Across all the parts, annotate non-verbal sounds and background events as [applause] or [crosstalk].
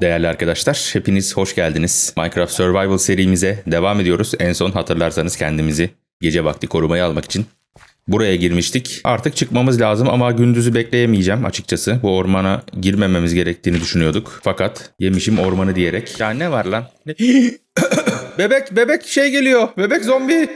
Değerli arkadaşlar, hepiniz hoş geldiniz. Minecraft Survival serimize devam ediyoruz. En son hatırlarsanız kendimizi gece vakti korumaya almak için buraya girmiştik. Artık çıkmamız lazım ama gündüzü bekleyemeyeceğim açıkçası. Bu ormana girmememiz gerektiğini düşünüyorduk. Fakat yemişim ormanı diyerek. Ya ne var lan? [gasps] Bebek, bebek şey geliyor. Bebek zombi.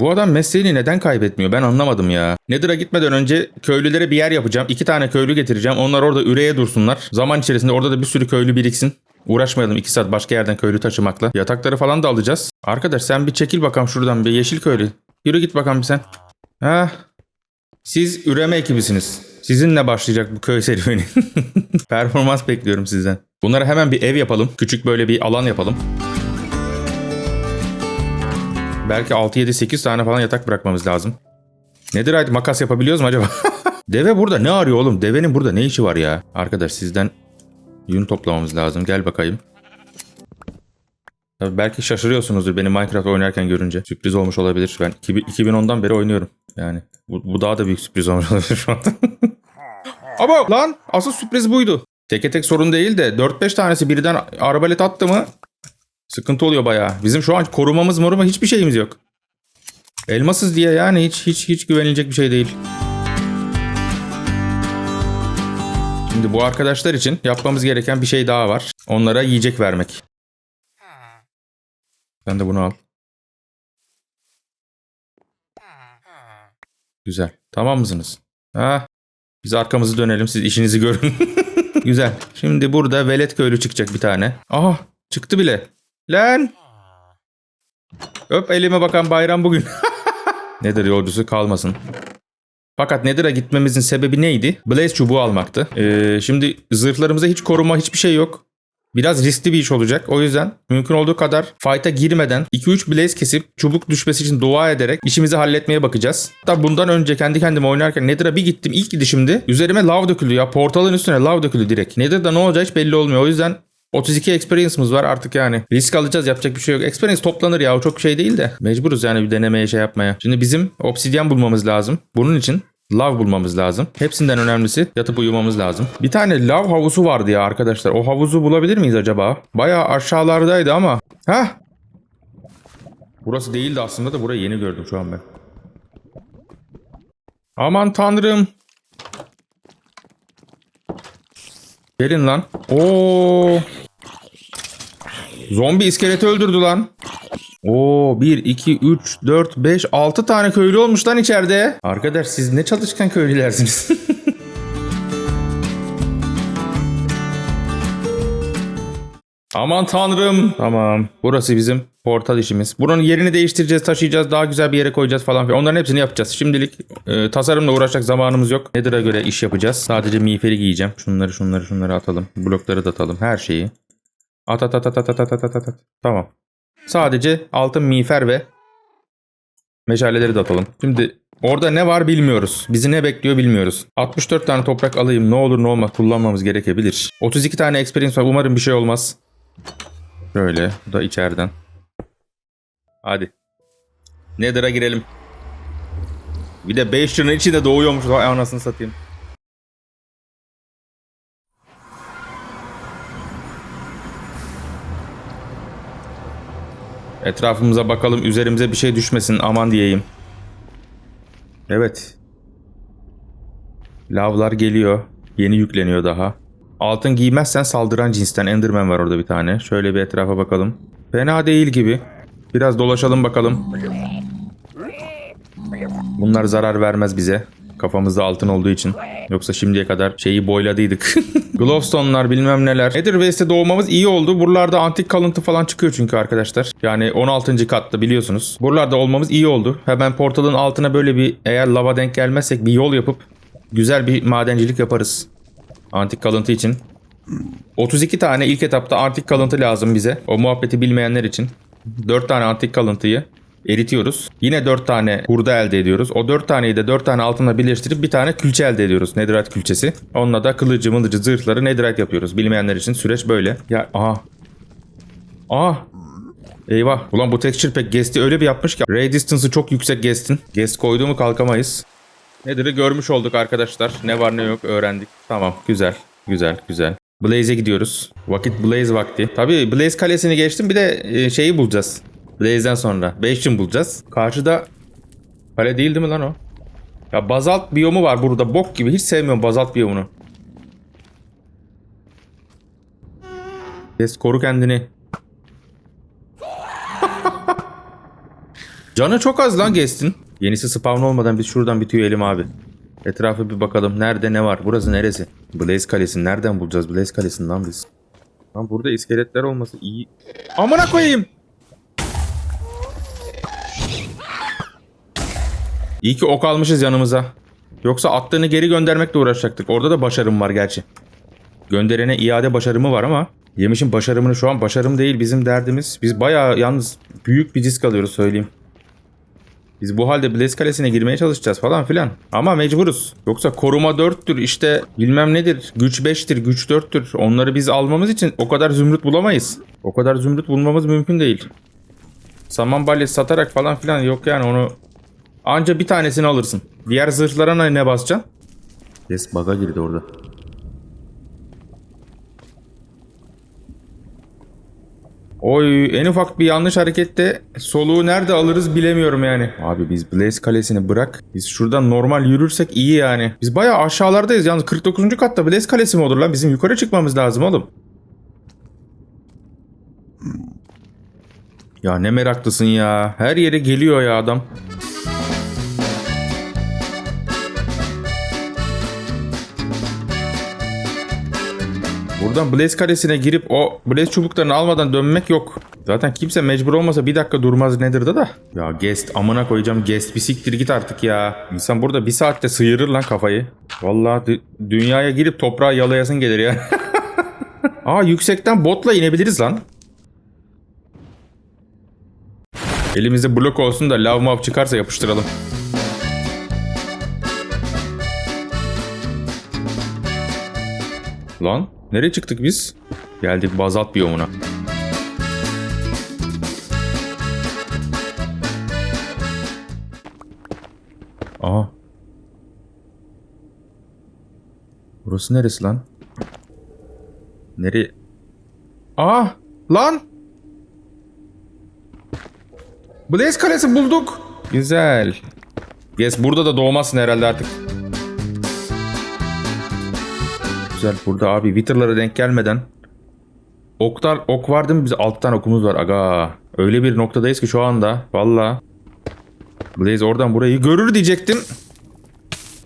Bu adam mesleğini neden kaybetmiyor ben anlamadım ya. Nether'a gitmeden önce köylülere bir yer yapacağım. İki tane köylü getireceğim. Onlar orada üreye dursunlar. Zaman içerisinde orada da bir sürü köylü biriksin. Uğraşmayalım iki saat başka yerden köylü taşımakla. Yatakları falan da alacağız. Arkadaş sen bir çekil bakalım şuradan bir yeşil köylü. Yürü git bakalım bir sen. Ha? Siz üreme ekibisiniz. Sizinle başlayacak bu köy serüveni. [laughs] Performans bekliyorum sizden. Bunlara hemen bir ev yapalım. Küçük böyle bir alan yapalım. Belki 6 7 8 tane falan yatak bırakmamız lazım. Nedir ait makas yapabiliyoruz mu acaba? [laughs] Deve burada ne arıyor oğlum? Devenin burada ne işi var ya? Arkadaş sizden yün toplamamız lazım. Gel bakayım. Tabii belki şaşırıyorsunuzdur beni Minecraft oynarken görünce. Sürpriz olmuş olabilir. Ben 2000 2010'dan beri oynuyorum. Yani bu, bu daha da büyük sürpriz olmuş olabilir şu anda. [laughs] Ama lan asıl sürpriz buydu. Teke tek sorun değil de 4-5 tanesi birden arbalet attı mı Sıkıntı oluyor bayağı. Bizim şu an korumamız moruma hiçbir şeyimiz yok. Elmasız diye yani hiç hiç hiç güvenilecek bir şey değil. Şimdi bu arkadaşlar için yapmamız gereken bir şey daha var. Onlara yiyecek vermek. Sen de bunu al. Güzel. Tamam mısınız? Ha? Biz arkamızı dönelim siz işinizi görün. [laughs] Güzel. Şimdi burada velet köylü çıkacak bir tane. Aha çıktı bile. Lan. Öp elime bakan bayram bugün. [laughs] Nedir yolcusu kalmasın. Fakat Nether'a gitmemizin sebebi neydi? Blaze çubuğu almaktı. Ee, şimdi zırhlarımıza hiç koruma hiçbir şey yok. Biraz riskli bir iş olacak. O yüzden mümkün olduğu kadar fight'a girmeden 2-3 blaze kesip çubuk düşmesi için dua ederek işimizi halletmeye bakacağız. Hatta bundan önce kendi kendime oynarken Nether'a bir gittim. İlk gidişimde üzerime lav döküldü ya. Portalın üstüne lav döküldü direkt. Nether'da ne olacağı hiç belli olmuyor. O yüzden 32 experience'ımız var artık yani. Risk alacağız yapacak bir şey yok. Experience toplanır ya o çok şey değil de. Mecburuz yani bir denemeye şey yapmaya. Şimdi bizim obsidyen bulmamız lazım. Bunun için lav bulmamız lazım. Hepsinden önemlisi yatıp uyumamız lazım. Bir tane lav havuzu vardı ya arkadaşlar. O havuzu bulabilir miyiz acaba? Bayağı aşağılardaydı ama. Hah. Burası değildi aslında da burayı yeni gördüm şu an ben. Aman tanrım. Gelin lan. Oo. Zombi iskeleti öldürdü lan. Oo 1, 2, 3, 4, 5, 6 tane köylü olmuş lan içeride. Arkadaş siz ne çalışkan köylülersiniz. [laughs] Aman tanrım. Tamam. Burası bizim portal işimiz. Buranın yerini değiştireceğiz, taşıyacağız, daha güzel bir yere koyacağız falan filan. Onların hepsini yapacağız. Şimdilik e, tasarımla uğraşacak zamanımız yok. Nether'a göre iş yapacağız. Sadece miğferi giyeceğim. Şunları şunları şunları atalım. Blokları da atalım. Her şeyi. At at at at at at at at at at. Tamam. Sadece altın miğfer ve meşaleleri de atalım. Şimdi orada ne var bilmiyoruz. Bizi ne bekliyor bilmiyoruz. 64 tane toprak alayım ne olur ne olmaz kullanmamız gerekebilir. 32 tane experience var umarım bir şey olmaz. Böyle bu da içeriden. Hadi. Nether'a girelim. Bir de 5 yılın içinde doğuyormuş. Vay anasını satayım. Etrafımıza bakalım üzerimize bir şey düşmesin aman diyeyim. Evet. Lavlar geliyor. Yeni yükleniyor daha. Altın giymezsen saldıran cinsten Enderman var orada bir tane. Şöyle bir etrafa bakalım. Fena değil gibi. Biraz dolaşalım bakalım. Bunlar zarar vermez bize. Kafamızda altın olduğu için. Yoksa şimdiye kadar şeyi boyladıydık. [laughs] Glowstone'lar bilmem neler. Netherwaste'e doğmamız iyi oldu. Buralarda antik kalıntı falan çıkıyor çünkü arkadaşlar. Yani 16. katta biliyorsunuz. Buralarda olmamız iyi oldu. Hemen portalın altına böyle bir eğer lava denk gelmezsek bir yol yapıp güzel bir madencilik yaparız. Antik kalıntı için. 32 tane ilk etapta antik kalıntı lazım bize. O muhabbeti bilmeyenler için. 4 tane antik kalıntıyı eritiyoruz. Yine 4 tane hurda elde ediyoruz. O 4 taneyi de 4 tane altınla birleştirip bir tane külçe elde ediyoruz. Netherite külçesi. Onunla da kılıcı mılıcı zırhları netherite yapıyoruz. Bilmeyenler için süreç böyle. Ya aha. Aha. Eyvah. Ulan bu texture pack guest'i öyle bir yapmış ki. Ray distance'ı çok yüksek guest'in. Guest koyduğumu kalkamayız. Nether'ı görmüş olduk arkadaşlar. Ne var ne yok öğrendik. Tamam güzel. Güzel güzel. Blaze'e gidiyoruz. Vakit Blaze vakti. Tabii Blaze kalesini geçtim bir de e, şeyi bulacağız. Blaze'den sonra. Bastion bulacağız. Karşıda kale değil değil mi lan o? Ya bazalt biyomu var burada. Bok gibi. Hiç sevmiyorum bazalt biyomunu. Kes koru kendini. [laughs] Canı çok az lan Guest'in. Yenisi spawn olmadan biz şuradan bitiyor elim abi. Etrafa bir bakalım. Nerede ne var? Burası neresi? Blaze Kalesi'ni nereden bulacağız? Blaze Kalesi'ni lan biz. Lan burada iskeletler olması iyi. Amına koyayım. İyi ki ok almışız yanımıza. Yoksa attığını geri göndermekle uğraşacaktık. Orada da başarım var gerçi. Gönderene iade başarımı var ama Yemiş'in başarımını şu an başarım değil bizim derdimiz. Biz bayağı yalnız büyük bir risk alıyoruz söyleyeyim. Biz bu halde Blaze Kalesi'ne girmeye çalışacağız falan filan. Ama mecburuz. Yoksa koruma 4'tür işte bilmem nedir. Güç 5'tir, güç 4'tür. Onları biz almamız için o kadar zümrüt bulamayız. O kadar zümrüt bulmamız mümkün değil. Saman balyası satarak falan filan yok yani onu... Anca bir tanesini alırsın. Diğer zırhlara ne- basacaksın? Yes bug'a girdi orada. Oy en ufak bir yanlış harekette soluğu nerede alırız bilemiyorum yani. Abi biz Blaze Kalesi'ni bırak. Biz şuradan normal yürürsek iyi yani. Biz bayağı aşağılardayız. Yalnız 49. katta Blaze Kalesi mi olur lan? Bizim yukarı çıkmamız lazım oğlum. Ya ne meraklısın ya. Her yere geliyor ya adam. Buradan Blaze Kalesi'ne girip o Blaze çubuklarını almadan dönmek yok. Zaten kimse mecbur olmasa bir dakika durmaz nedir da da. Ya guest amına koyacağım guest bir siktir git artık ya. İnsan burada bir saatte sıyırır lan kafayı. Vallahi dü- dünyaya girip toprağa yalayasın gelir ya. [laughs] Aa yüksekten botla inebiliriz lan. Elimizde blok olsun da lav mav çıkarsa yapıştıralım. Lan nereye çıktık biz? Geldik bazalt biyomuna. Aa. Burası neresi lan? Nereye? Aa! Lan! Blaze Kalesi bulduk. Güzel. Yes burada da doğmazsın herhalde artık. Güzel burada abi Wither'lara denk gelmeden Oklar, ok var değil mi? Biz alttan okumuz var aga. Öyle bir noktadayız ki şu anda. Valla. Blaze oradan burayı görür diyecektim.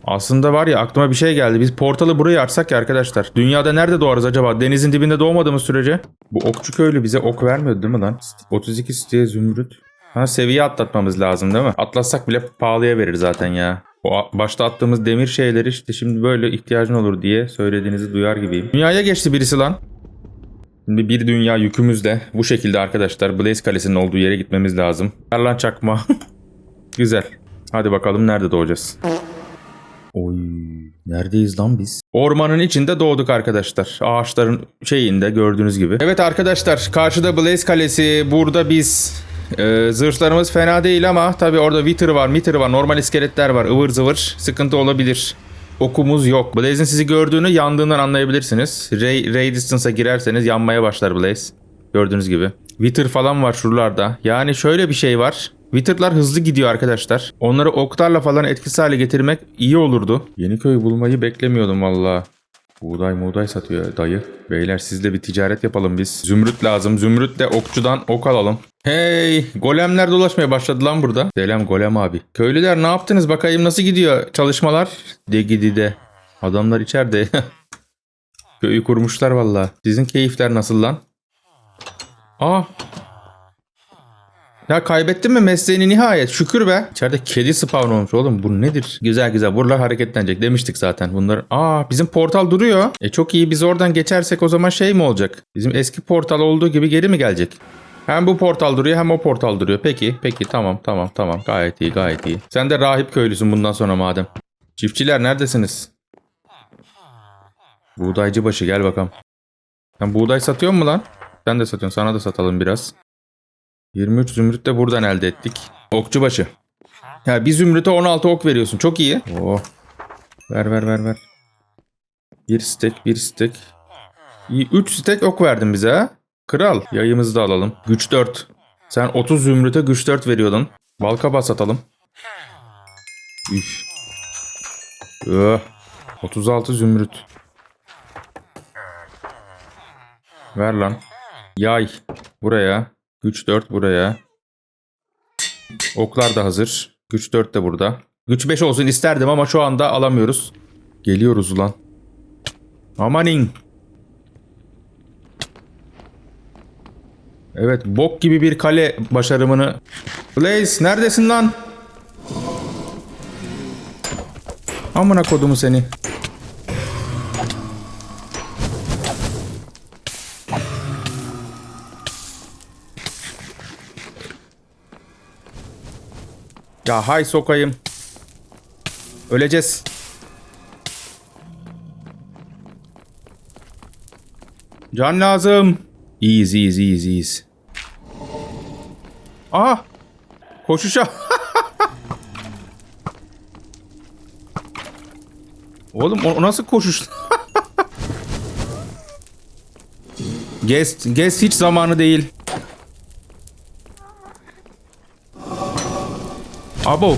Aslında var ya aklıma bir şey geldi. Biz portalı buraya açsak ya arkadaşlar. Dünyada nerede doğarız acaba? Denizin dibinde doğmadığımız sürece. Bu okçu köylü bize ok vermiyordu değil mi lan? 32 siteye zümrüt. Ha seviye atlatmamız lazım değil mi? Atlatsak bile pahalıya verir zaten ya. O başta attığımız demir şeyleri işte şimdi böyle ihtiyacın olur diye söylediğinizi duyar gibiyim. Dünyaya geçti birisi lan. Şimdi bir dünya yükümüzle bu şekilde arkadaşlar Blaze Kalesi'nin olduğu yere gitmemiz lazım. Ver lan çakma. [laughs] Güzel. Hadi bakalım nerede doğacağız. Oy, neredeyiz lan biz? Ormanın içinde doğduk arkadaşlar. Ağaçların şeyinde gördüğünüz gibi. Evet arkadaşlar karşıda Blaze Kalesi. Burada biz e, zırhlarımız fena değil ama tabi orada Wither var, Mitter var, normal iskeletler var. ıvır zıvır sıkıntı olabilir. Okumuz yok. Blaze'in sizi gördüğünü yandığından anlayabilirsiniz. Ray, Ray Distance'a girerseniz yanmaya başlar Blaze. Gördüğünüz gibi. Wither falan var şuralarda. Yani şöyle bir şey var. Wither'lar hızlı gidiyor arkadaşlar. Onları oklarla falan etkisiz hale getirmek iyi olurdu. Yeniköy bulmayı beklemiyordum valla. Buğday muğday satıyor dayı. Beyler sizle bir ticaret yapalım biz. Zümrüt lazım. Zümrütle okçudan ok alalım. Hey! Golemler dolaşmaya başladı lan burada. Selam golem abi. Köylüler ne yaptınız bakayım nasıl gidiyor çalışmalar? De gidi de. Adamlar içeride. [laughs] Köyü kurmuşlar valla. Sizin keyifler nasıl lan? Aa! Ya kaybettin mi mesleğini nihayet? Şükür be. İçeride kedi spawn olmuş oğlum. Bu nedir? Güzel güzel. Buralar hareketlenecek demiştik zaten. Bunlar... Aa bizim portal duruyor. E çok iyi. Biz oradan geçersek o zaman şey mi olacak? Bizim eski portal olduğu gibi geri mi gelecek? Hem bu portal duruyor hem o portal duruyor. Peki peki tamam tamam tamam. Gayet iyi gayet iyi. Sen de rahip köylüsün bundan sonra madem. Çiftçiler neredesiniz? Buğdaycı başı gel bakalım. Sen buğday satıyor mu lan? Sen de satıyorsun. Sana da satalım biraz. 23 zümrüt de buradan elde ettik. Okçubaşı. Ya bir zümrüte 16 ok veriyorsun. Çok iyi. Oh. Ver ver ver ver. Bir stek, bir stek. İyi, 3 stek ok verdin bize ha. Kral. Yayımızı da alalım. Güç 4. Sen 30 zümrüte güç 4 veriyordun. Balkaba satalım. Üf. Öh. 36 zümrüt. Ver lan. Yay. Buraya. Güç 4 buraya. Oklar da hazır. Güç 4 de burada. Güç 5 olsun isterdim ama şu anda alamıyoruz. Geliyoruz ulan. Amanin. Evet bok gibi bir kale başarımını. Blaze neredesin lan? Amına kodumu seni. Ya hay sokayım. Öleceğiz. Can lazım. İyiyiz iyiyiz iyiyiz iyiyiz. Aha. Koşuşa. [laughs] Oğlum o, nasıl koşuş? [laughs] Gez, gez hiç zamanı değil. Abo.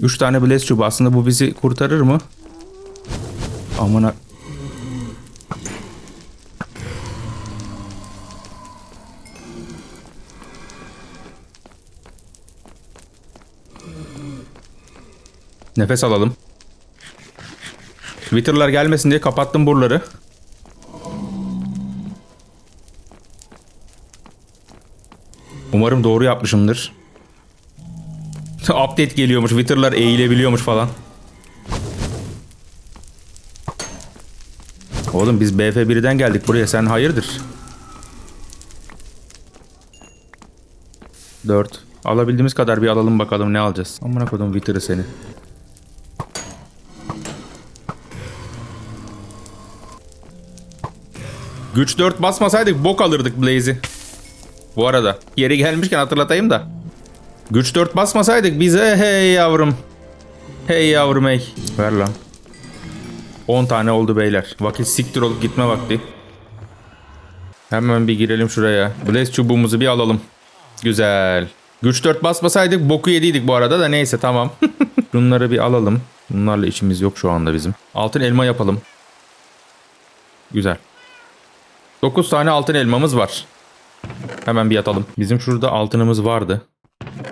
Üç tane blaze çubuğu. Aslında bu bizi kurtarır mı? Amına... Nefes alalım. Twitter'lar gelmesin diye kapattım buraları. Umarım doğru yapmışımdır. [laughs] Update geliyormuş. Twitter'lar eğilebiliyormuş falan. Oğlum biz BF1'den geldik buraya. Sen hayırdır? 4. Alabildiğimiz kadar bir alalım bakalım ne alacağız. Amına kodum Twitter'ı seni. Güç 4 basmasaydık bok alırdık Blaze'i. Bu arada yeri gelmişken hatırlatayım da. Güç 4 basmasaydık bize hey yavrum. Hey yavrum hey. Ver lan. 10 tane oldu beyler. Vakit siktir olup gitme vakti. Hemen bir girelim şuraya. Blaze çubuğumuzu bir alalım. Güzel. Güç 4 basmasaydık boku yediydik bu arada da neyse tamam. [laughs] Bunları bir alalım. Bunlarla işimiz yok şu anda bizim. Altın elma yapalım. Güzel. 9 tane altın elmamız var. Hemen bir yatalım. Bizim şurada altınımız vardı.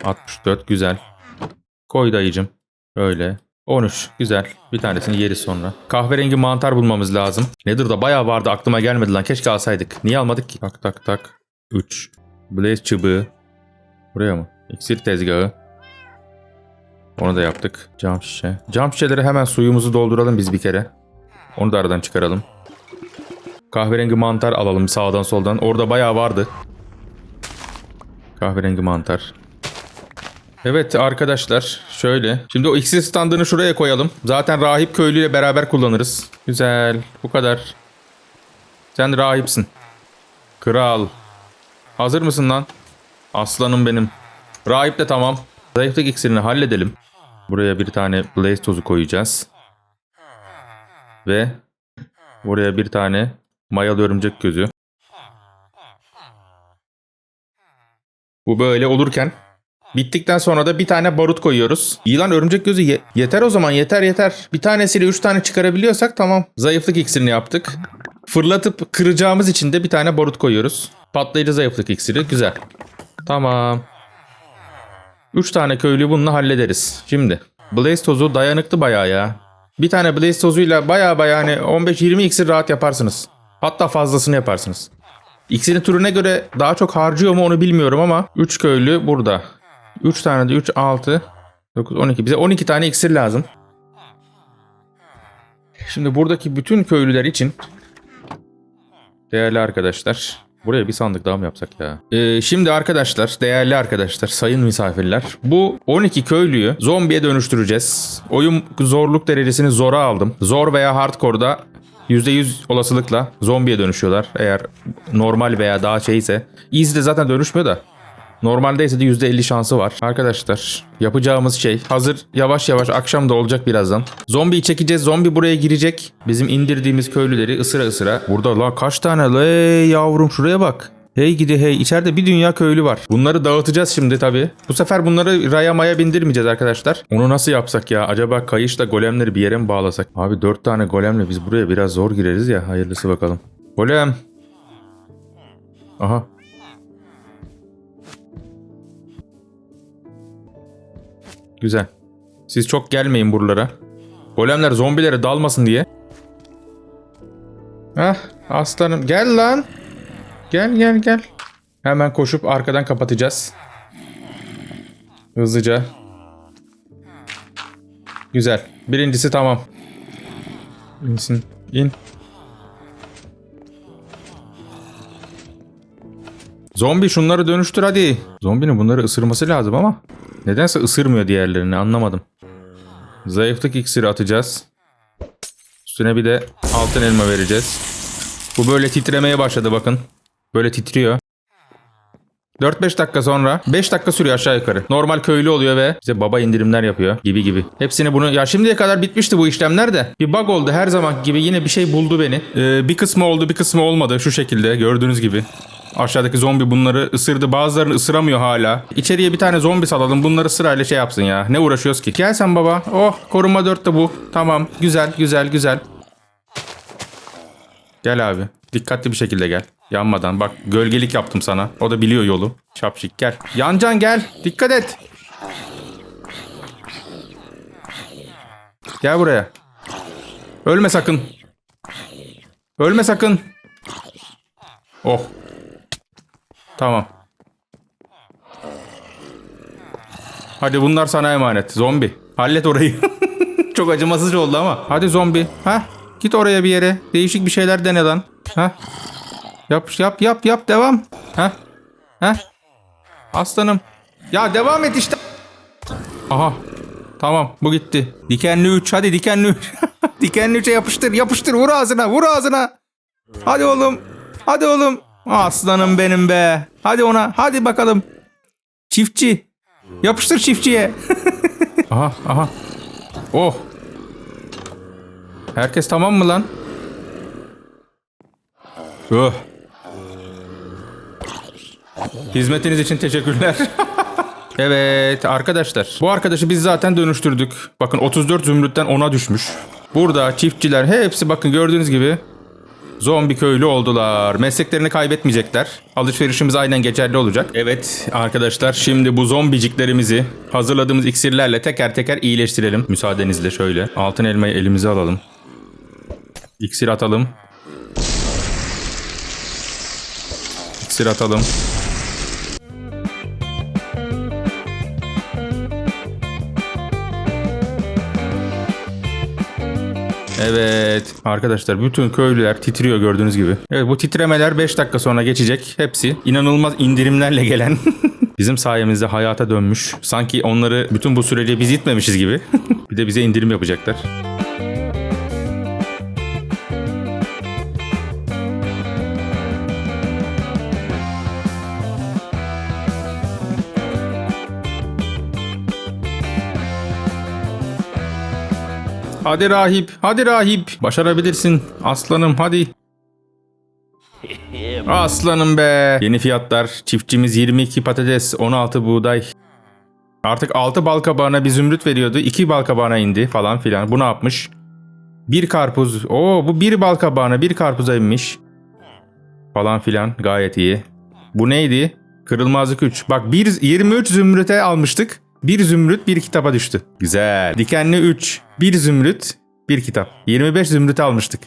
64 güzel. Koy dayıcım. Öyle. 13 güzel. Bir tanesini yeriz sonra. Kahverengi mantar bulmamız lazım. Nedir da bayağı vardı aklıma gelmedi lan. Keşke alsaydık. Niye almadık ki? Tak tak tak. 3. Blaze çubuğu. Buraya mı? İksir tezgahı. Onu da yaptık. Cam şişe. Cam şişeleri hemen suyumuzu dolduralım biz bir kere. Onu da aradan çıkaralım. Kahverengi mantar alalım sağdan soldan. Orada bayağı vardı. Kahverengi mantar. Evet arkadaşlar şöyle. Şimdi o iksir standını şuraya koyalım. Zaten rahip köylüyle beraber kullanırız. Güzel. Bu kadar. Sen rahipsin. Kral. Hazır mısın lan? Aslanım benim. Rahip de tamam. Zayıflık iksirini halledelim. Buraya bir tane blaze tozu koyacağız. Ve buraya bir tane mayalı örümcek gözü. Bu böyle olurken bittikten sonra da bir tane barut koyuyoruz. İyi lan örümcek gözü ye- yeter o zaman yeter yeter. Bir tanesiyle 3 tane çıkarabiliyorsak tamam. Zayıflık iksirini yaptık. Fırlatıp kıracağımız için de bir tane barut koyuyoruz. Patlayıcı zayıflık iksiri güzel. Tamam. 3 tane köylüyü bununla hallederiz. Şimdi Blaze tozu dayanıklı bayağı ya. Bir tane Blaze tozuyla bayağı bayağı hani 15-20 iksir rahat yaparsınız. Hatta fazlasını yaparsınız. İksirin türüne göre daha çok harcıyor mu onu bilmiyorum ama 3 köylü burada. 3 tane de 3, 6, 9, 12. Bize 12 tane iksir lazım. Şimdi buradaki bütün köylüler için değerli arkadaşlar Buraya bir sandık daha mı yapsak ya? Ee, şimdi arkadaşlar, değerli arkadaşlar, sayın misafirler. Bu 12 köylüyü zombiye dönüştüreceğiz. Oyun zorluk derecesini zora aldım. Zor veya hardcore'da %100 olasılıkla zombiye dönüşüyorlar. Eğer normal veya daha şeyse. Easy'de zaten dönüşmüyor da. Normaldeyse de %50 şansı var. Arkadaşlar yapacağımız şey hazır yavaş yavaş akşam da olacak birazdan. Zombiyi çekeceğiz. Zombi buraya girecek. Bizim indirdiğimiz köylüleri ısıra ısıra. Burada la kaç tane la yavrum şuraya bak. Hey gidi hey içeride bir dünya köylü var. Bunları dağıtacağız şimdi tabi. Bu sefer bunları raya maya bindirmeyeceğiz arkadaşlar. Onu nasıl yapsak ya? Acaba kayışla golemleri bir yere mi bağlasak? Abi 4 tane golemle biz buraya biraz zor gireriz ya. Hayırlısı bakalım. Golem. Aha Güzel. Siz çok gelmeyin buralara. Golemler zombilere dalmasın diye. Hah aslanım gel lan. Gel gel gel. Hemen koşup arkadan kapatacağız. Hızlıca. Güzel. Birincisi tamam. İnsin. İn. Zombi şunları dönüştür hadi. Zombinin bunları ısırması lazım ama. Nedense ısırmıyor diğerlerini anlamadım. Zayıflık iksiri atacağız. Üstüne bir de altın elma vereceğiz. Bu böyle titremeye başladı bakın. Böyle titriyor. 4-5 dakika sonra 5 dakika sürüyor aşağı yukarı. Normal köylü oluyor ve bize baba indirimler yapıyor gibi gibi. Hepsini bunu ya şimdiye kadar bitmişti bu işlemler de. Bir bug oldu her zaman gibi yine bir şey buldu beni. Ee, bir kısmı oldu bir kısmı olmadı şu şekilde gördüğünüz gibi. Aşağıdaki zombi bunları ısırdı. Bazılarını ısıramıyor hala. İçeriye bir tane zombi salalım. Bunları sırayla şey yapsın ya. Ne uğraşıyoruz ki? Gel sen baba. Oh koruma 4 de bu. Tamam. Güzel güzel güzel. Gel abi. Dikkatli bir şekilde gel. Yanmadan. Bak gölgelik yaptım sana. O da biliyor yolu. Şapşik gel. Yancan gel. Dikkat et. Gel buraya. Ölme sakın. Ölme sakın. Oh. Tamam. Hadi bunlar sana emanet. Zombi. Hallet orayı. [laughs] Çok acımasızca oldu ama. Hadi zombi. Ha? Git oraya bir yere. Değişik bir şeyler dene lan. Ha? Yap yap yap yap devam. Ha? Ha? Aslanım. Ya devam et işte. Aha. Tamam bu gitti. Dikenli 3 hadi dikenli 3. [laughs] dikenli 3'e yapıştır yapıştır vur ağzına vur ağzına. Hadi oğlum. Hadi oğlum. Aslanım benim be. Hadi ona. Hadi bakalım. Çiftçi. Yapıştır çiftçiye. [laughs] aha aha. Oh. Herkes tamam mı lan? Oh. Hizmetiniz için teşekkürler. [laughs] evet arkadaşlar. Bu arkadaşı biz zaten dönüştürdük. Bakın 34 zümrütten 10'a düşmüş. Burada çiftçiler hepsi bakın gördüğünüz gibi Zombi köylü oldular. Mesleklerini kaybetmeyecekler. Alışverişimiz aynen geçerli olacak. Evet arkadaşlar şimdi bu zombiciklerimizi hazırladığımız iksirlerle teker teker iyileştirelim. Müsaadenizle şöyle. Altın elmayı elimize alalım. İksir atalım. İksir atalım. Evet arkadaşlar bütün köylüler titriyor gördüğünüz gibi. Evet bu titremeler 5 dakika sonra geçecek. Hepsi inanılmaz indirimlerle gelen. [laughs] Bizim sayemizde hayata dönmüş. Sanki onları bütün bu sürece biz itmemişiz gibi. [laughs] bir de bize indirim yapacaklar. Hadi rahip, hadi rahip. Başarabilirsin. Aslanım hadi. Aslanım be. Yeni fiyatlar. Çiftçimiz 22 patates, 16 buğday. Artık 6 bal kabağına bir zümrüt veriyordu. 2 bal kabağına indi falan filan. Bu ne yapmış? Bir karpuz. Oo bu bir bal kabağına bir karpuza inmiş. Falan filan gayet iyi. Bu neydi? Kırılmazlık 3. Bak bir 23 zümrüte almıştık. Bir zümrüt bir kitaba düştü. Güzel. Dikenli 3. Bir zümrüt bir kitap. 25 zümrüt almıştık.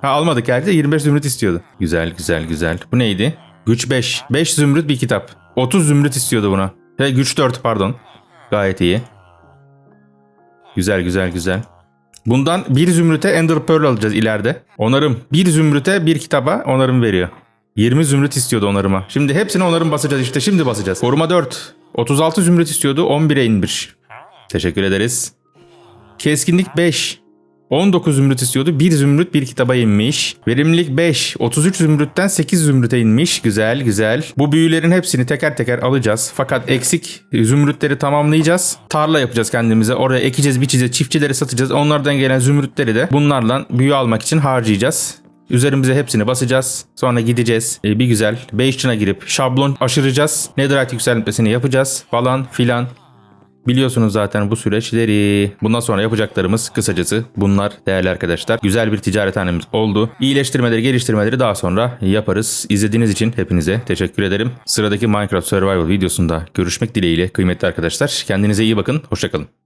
Ha almadık gerçi 25 zümrüt istiyordu. Güzel güzel güzel. Bu neydi? Güç 5. 5 zümrüt bir kitap. 30 zümrüt istiyordu buna. He, güç 4 pardon. Gayet iyi. Güzel güzel güzel. Bundan bir zümrüte Ender Pearl alacağız ileride. Onarım. Bir zümrüte bir kitaba onarım veriyor. 20 zümrüt istiyordu onarıma. Şimdi hepsini onarım basacağız işte şimdi basacağız. Koruma 4. 36 zümrüt istiyordu 11'e inmiş. Teşekkür ederiz. Keskinlik 5. 19 zümrüt istiyordu. 1 zümrüt bir kitaba inmiş. Verimlilik 5. 33 zümrütten 8 zümrüte inmiş. Güzel güzel. Bu büyülerin hepsini teker teker alacağız. Fakat eksik zümrütleri tamamlayacağız. Tarla yapacağız kendimize. Oraya ekeceğiz, biçeceğiz, çiftçilere satacağız. Onlardan gelen zümrütleri de bunlarla büyü almak için harcayacağız. Üzerimize hepsini basacağız. Sonra gideceğiz. Ee, bir güzel Bastion'a girip şablon aşıracağız. Netherite yükseltmesini yapacağız falan filan. Biliyorsunuz zaten bu süreçleri. Bundan sonra yapacaklarımız kısacası bunlar değerli arkadaşlar. Güzel bir ticarethanemiz oldu. İyileştirmeleri, geliştirmeleri daha sonra yaparız. İzlediğiniz için hepinize teşekkür ederim. Sıradaki Minecraft Survival videosunda görüşmek dileğiyle kıymetli arkadaşlar. Kendinize iyi bakın. Hoşçakalın.